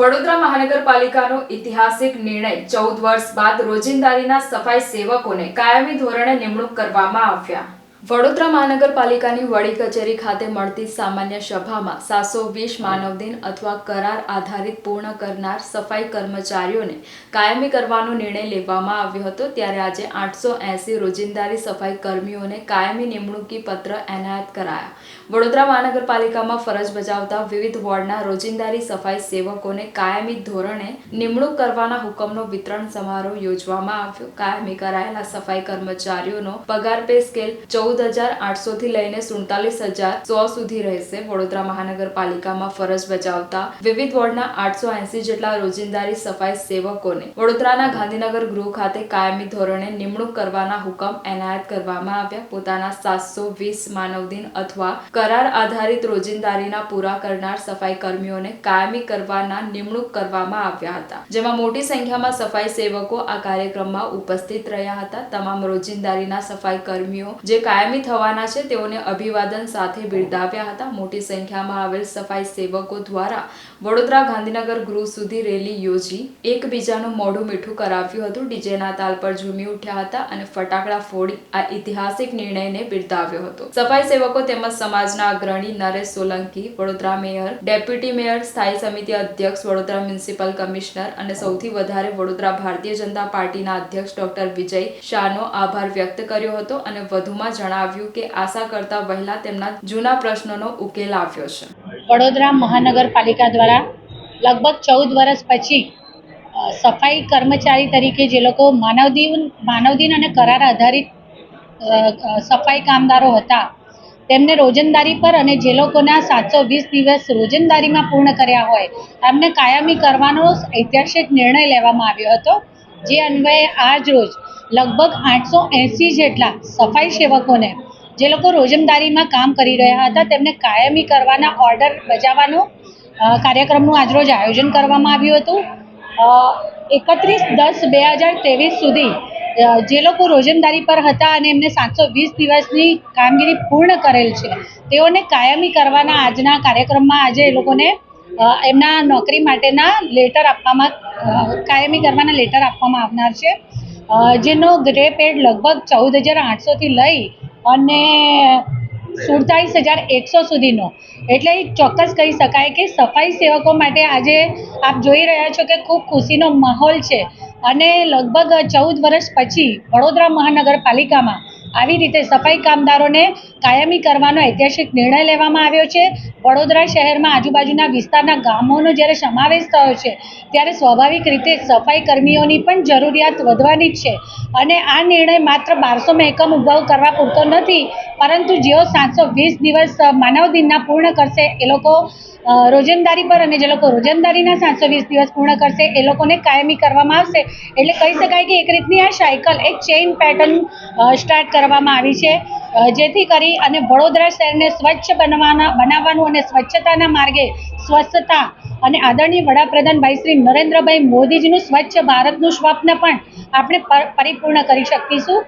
વડોદરા મહાનગરપાલિકાનો ઐતિહાસિક નિર્ણય ચૌદ વર્ષ બાદ રોજિંદારીના સફાઈ સેવકોને કાયમી ધોરણે નિમણૂક કરવામાં આવ્યા. વડોદરા મહાનગરપાલિકાની વડી કચેરી ખાતે મળતી સામાન્ય સભામાં સાતસો વીસ માનવદિન અથવા કરાર આધારિત પૂર્ણ કરનાર સફાઈ કર્મચારીઓને કાયમી કરવાનો નિર્ણય લેવામાં આવ્યો હતો. ત્યારે આજે આઠસો એંસી રોજિંદારી સફાઈ કર્મીઓને કાયમી નિમણૂકી પત્ર એનાયત કરાયા. વડોદરા મહાનગરપાલિકામાં ફરજ બજાવતા વિવિધ વોર્ડના રોજિંદારી સફાઈ સેવકોને કાયમી ધોરણે નિમણૂક કરવાના હુકમનો વિતરણ સમારોહ યોજવામાં આવ્યો. કાયમી કરાયેલા સફાઈ કર્મચારીઓનો પગાર પે સ્કેલ ચૌદ હજાર આઠસો થી લઈને સુડતાલીસ હજાર સો સુધી રહેશે. વડોદરા મહાનગરપાલિકામાં ફરજ બજાવતા વિવિધ વોર્ડના આઠસો એસી જેટલા રોજિંદારી સફાઈ સેવકોને વડોદરાના ગાંધીનગર ગૃહ ખાતે કાયમી ધોરણે નિમણૂક કરવાના હુકમ એનાયત કરવામાં આવ્યા. પોતાના સાતસો વીસ માનવદિન અથવા કરાર આધારિત રોજિંદારીના પૂરા કરનાર સફાઈ કર્મીઓને કાયમી કરવાના નિમણૂક કરવામાં આવ્યા હતા. જેમાં મોટી સંખ્યામાં સફાઈ સેવકો આ કાર્યક્રમમાં ઉપસ્થિત રહ્યા હતા. તમામ રોજિંદારીના સફાઈ કર્મીઓ જે કાયમી થવાના છે. તેઓને અભિવાદન સાથે બિરદાવ્યા હતા. મોટી સંખ્યામાં આવેલ સફાઈ સેવકો દ્વારા વડોદરા ગાંધીનગર ગૃહ સુધી રેલી યોજી એકબીજાનું મોઢું મીઠું કરાવ્યું હતું. ડીજેના તાલ પર ઝૂમી ઉઠ્યા હતા અને ફટાકડા ફોડી આ ઐતિહાસિક નિર્ણયને બિરદાવ્યો હતો. સફાઈ સેવકો તેમજ સમાજના અગ્રણી Naresh Solanki, Vadodara mayor, deputy mayor, સ્થાયી સમિતિ અધ્યક્ષ, વડોદરા મ્યુનિસિપલ કમિશનર અને સૌથી વધારે વડોદરા ભારતીય જનતા પાર્ટીના અધ્યક્ષ ડોક્ટર વિજય શાહનો આભાર વ્યક્ત કર્યો હતો અને વધુમાં જણાવ્યું કે આશા કરતા વહેલા તેમના જૂના પ્રશ્નોનો ઉકેલ આવ્યો છે. વડોદરા મહાનગરપાલિકા દ્વારા લગભગ ચૌદ વર્ષ પછી સફાઈ કર્મચારી તરીકે જે લોકો માનવદિન માનવદિન અને કરાર આધારિત સફાઈ કામદારો હતા, તેમને રોજંદારી પર અને જે લોકોના સાતસો વીસ દિવસ રોજંદારીમાં પૂર્ણ કર્યા હોય, એમને કાયમી કરવાનો ઐતિહાસિક નિર્ણય લેવામાં આવ્યો હતો, જે અન્વયે આજ રોજ લગભગ આઠસો એંસી જેટલા સફાઈ સેવકોને, જે લોકો રોજમદારીમાં કામ કરી રહ્યા હતા, તેમને કાયમી કરવાના ઓર્ડર બજાવવાનો કાર્યક્રમનું આજરોજ આયોજન કરવામાં આવ્યું હતું. એકત્રીસ દસ બે હજાર ત્રેવીસ સુધી જે લોકો રોજમદારી પર હતા અને એમને સાતસો વીસ દિવસની કામગીરી પૂર્ણ કરેલ છે, તેઓને કાયમી કરવાના આજના કાર્યક્રમમાં આજે એ લોકોને એમના નોકરી માટેના લેટર આપવામાં કાયમી કરવાના લેટર આપવામાં આવનાર છે. જેનો ગ્રે પેડ લગભગ ચૌદ હજાર આઠસોથી લઈ અને સુડતાલીસ હજાર એકસો સુધીનો. એટલે ચોક્કસ કહી શકાય કે સફાઈ સેવકો માટે આજે આપ જોઈ રહ્યા છો કે ખૂબ ખુશીનો માહોલ છે. અને લગભગ ચૌદ વર્ષ પછી વડોદરા મહાનગરપાલિકામાં આવી રીતે સફાઈ કામદારોને કાયમી કરવાનો ઐતિહાસિક નિર્ણય લેવામાં આવ્યો છે. વડોદરા શહેરમાં આજુબાજુના વિસ્તારના ગામોનો જ્યારે સમાવેશ થયો છે, ત્યારે સ્વાભાવિક રીતે સફાઈ કર્મીઓની પણ જરૂરિયાત વધવાની જ છે. અને આ નિર્ણય માત્ર બારસો એકમ ઊભા કરવા પૂરતો નથી, પરંતુ જેઓ સાતસો વીસ દિવસ માનવ દિનના પૂર્ણ કરશે, એ લોકો રોજંદારી પર અને જે લોકો રોજંદારીના સાતસો વીસ દિવસ પૂર્ણ કરશે, એ લોકોને કાયમી કરવામાં આવશે. એટલે કહી શકાય કે એક રીતની આ સાયકલ એક ચેઇન પેટર્ન સ્ટાર્ટ કરવામાં આવી છે. જેથી કરી અને વડોદરા શહેરને સ્વચ્છ બનવાના બનાવવાનું અને સ્વચ્છતાના માર્ગે સ્વચ્છતા અને આદરણીય વડાપ્રધાન ભાઈ શ્રી નરેન્દ્રભાઈ મોદીજીનું સ્વચ્છ ભારતનું સ્વપ્ન પણ આપણે પર- પરિપૂર્ણ કરી શકીશું.